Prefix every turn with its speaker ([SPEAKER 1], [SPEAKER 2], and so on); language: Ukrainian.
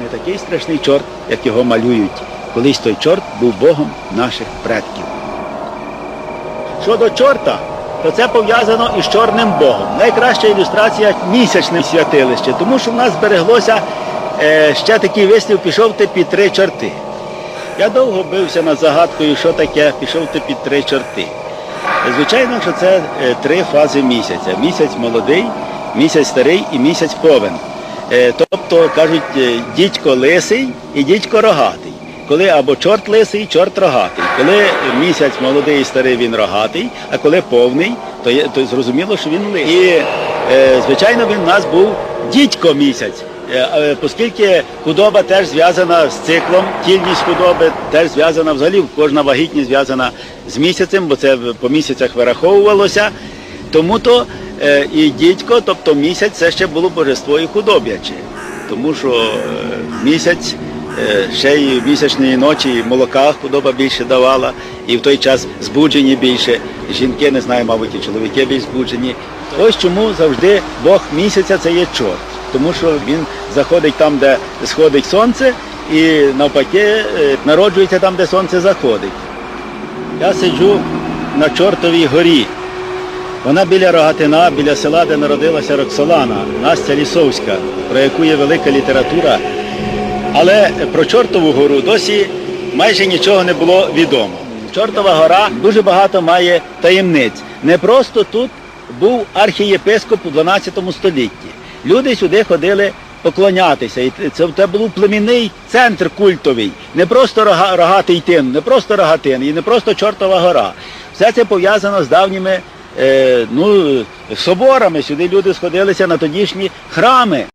[SPEAKER 1] Не такий страшний чорт, як його малюють. Колись той чорт був Богом наших предків. Щодо чорта, то це пов'язано із Чорним Богом. Найкраща ілюстрація місячне святилище, тому що в нас збереглося е, ще такий вислів пішов ти під три чорти. Я довго бився над загадкою, що таке пішов ти під три чорти. Звичайно, що це е, три фази місяця. Місяць молодий, місяць старий і місяць повен. Е, Тобто кажуть, е, дідько лисий і дідько рогатий. Коли або чорт лисий, чорт рогатий. Коли місяць молодий і старий, він рогатий, а коли повний, то, є, то зрозуміло, що він лисий. І, е, звичайно, він у нас був дідько місяць. Оскільки худоба теж зв'язана з циклом, кільність худоби теж зв'язана взагалі, кожна вагітність зв'язана з місяцем, бо це по місяцях вираховувалося. Тому то і дідько, тобто місяць, це ще було божество і худоб'яче. Тому що е, місяць, е, ще й місячної ночі молока худоба більше давала, і в той час збуджені більше. Жінки, не знаю, мабуть, і чоловіки більш збуджені. Ось чому завжди Бог місяця це є чорт. Тому що він заходить там, де сходить сонце, і навпаки е, народжується там, де сонце заходить. Я сиджу на чортовій горі. Вона біля Рогатина, біля села, де народилася Роксолана, Настя Лісовська, про яку є велика література. Але про Чортову гору досі майже нічого не було відомо. Чортова гора дуже багато має таємниць. Не просто тут був архієпископ у 12 столітті. Люди сюди ходили поклонятися. І це, це був племінний центр культовий. Не просто рога, рогатий тин, не просто рогатин, і не просто Чортова гора. Все це пов'язано з давніми ну, соборами. Сюди люди сходилися на тодішні храми.